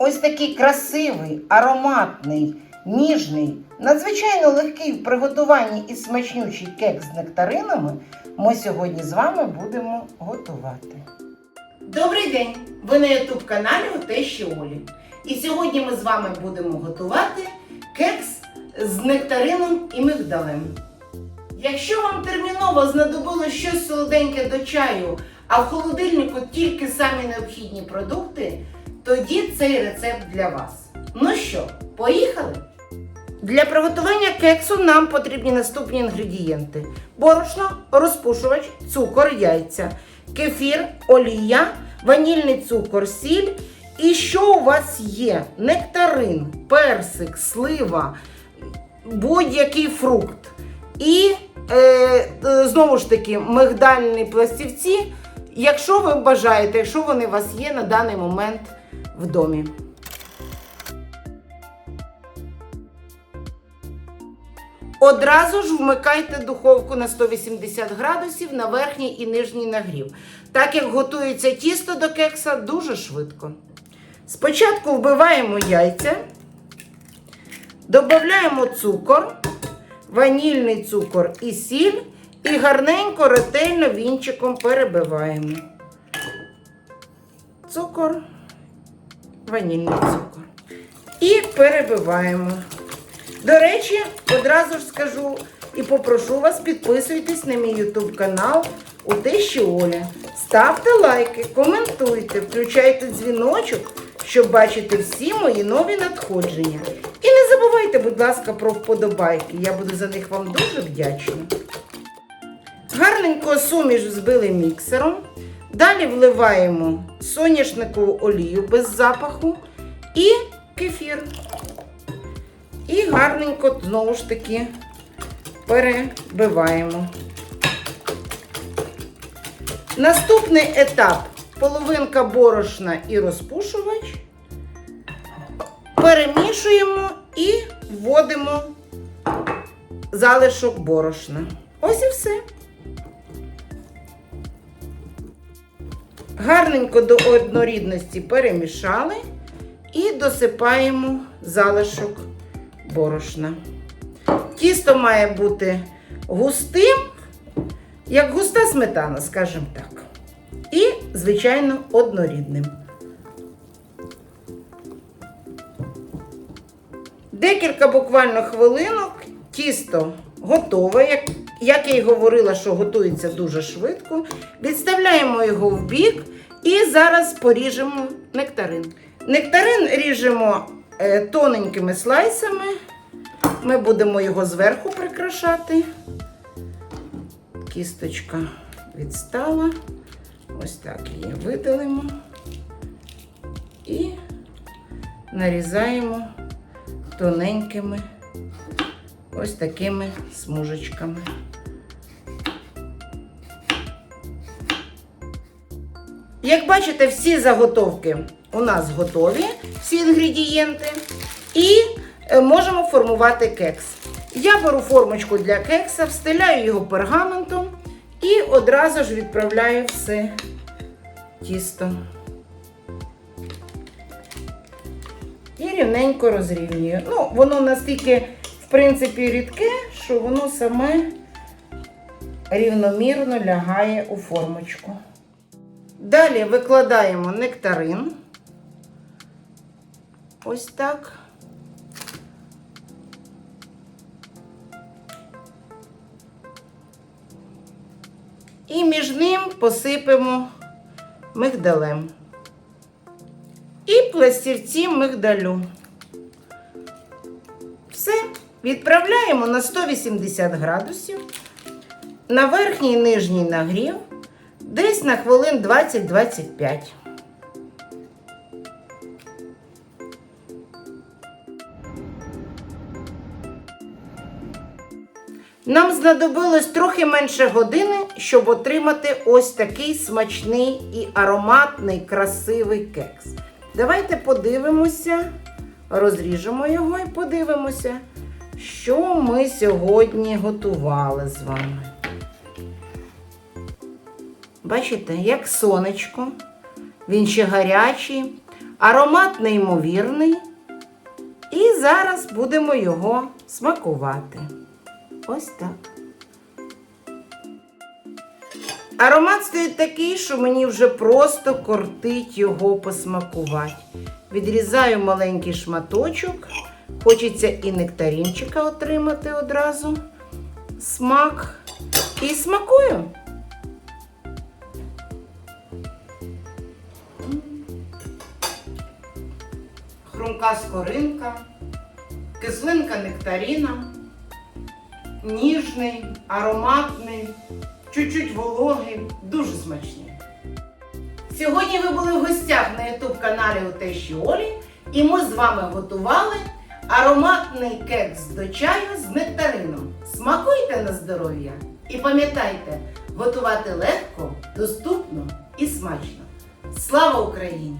Ось такий красивий, ароматний, ніжний, надзвичайно легкий в приготуванні і смачнючий кекс з нектаринами ми сьогодні з вами будемо готувати. Добрий день! Ви на youtube каналі Тещі Олі. І сьогодні ми з вами будемо готувати кекс з нектарином і мигдалем. Якщо вам терміново знадобилось щось солоденьке до чаю, а в холодильнику тільки самі необхідні продукти, тоді цей рецепт для вас. Ну що, поїхали? Для приготування кексу нам потрібні наступні інгредієнти: борошно, розпушувач, цукор, яйця, кефір, олія, ванільний цукор, сіль. І що у вас є? Нектарин, персик, слива, будь-який фрукт. І е, е, знову ж таки мигдальні пластівці, якщо ви бажаєте, якщо вони у вас є на даний момент в домі. Одразу ж вмикайте духовку на 180 градусів на верхній і нижній нагрів, так як готується тісто до кекса дуже швидко. Спочатку вбиваємо яйця, додаємо цукор, ванільний цукор і сіль, і гарненько, ретельно вінчиком перебиваємо. Цукор, ванільний цукор. І перебиваємо. До речі, одразу ж скажу і попрошу вас підписуйтесь на мій YouTube канал у Тещі Оля. Ставте лайки, коментуйте, включайте дзвіночок, щоб бачити всі мої нові надходження. І не забувайте, будь ласка, про вподобайки. Я буду за них вам дуже вдячна. Гарненько суміш збили міксером. Далі вливаємо соняшникову олію без запаху і кефір. І гарненько знову ж таки перебиваємо. Наступний етап половинка борошна і розпушувач. Перемішуємо і вводимо залишок борошна. Ось і все. Гарненько до однорідності перемішали і досипаємо залишок борошна. Тісто має бути густим, як густа сметана, скажімо так. І, звичайно, однорідним. Декілька буквально хвилинок тісто готове. Як, як я й говорила, що готується дуже швидко. Відставляємо його в бік і зараз поріжемо нектарин. Нектарин ріжемо е, тоненькими слайсами. Ми будемо його зверху прикрашати. Кісточка відстала. Ось так її видалимо і нарізаємо тоненькими ось такими смужечками. Як бачите, всі заготовки у нас готові, всі інгредієнти, і е, можемо формувати кекс. Я беру формочку для кекса, встиляю його пергаментом і одразу ж відправляю все тісто. І рівненько розрівнюю. Ну, воно настільки, в принципі, рідке, що воно саме рівномірно лягає у формочку. Далі викладаємо нектарин. Ось так. І між ним посипемо мигдалем. І пластівці мигдалю. Відправляємо на 180 градусів на верхній і нижній нагрів десь на хвилин 20-25. Нам знадобилось трохи менше години, щоб отримати ось такий смачний і ароматний, красивий кекс. Давайте подивимося, розріжемо його і подивимося, що ми сьогодні готували з вами. Бачите, як сонечко, він ще гарячий, Аромат неймовірний. І зараз будемо його смакувати. Ось так. Аромат стоїть такий, що мені вже просто кортить його посмакувати. Відрізаю маленький шматочок. Хочеться і нектарінчика отримати одразу. Смак. І смакую. Хрумка скоринка, кислинка нектаріна, ніжний, ароматний, чуть-чуть вологий, дуже смачний. Сьогодні ви були в гостях на YouTube каналі у Олі, і ми з вами готували ароматний кекс до чаю з нектарином. Смакуйте на здоров'я! І пам'ятайте, готувати легко, доступно і смачно. Слава Україні!